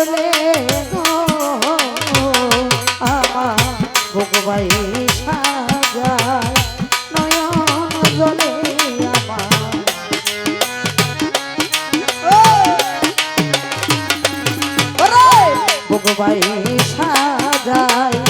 করলে? ভগবাই সাজায় নয়ন জলে ভগবাই সাজায়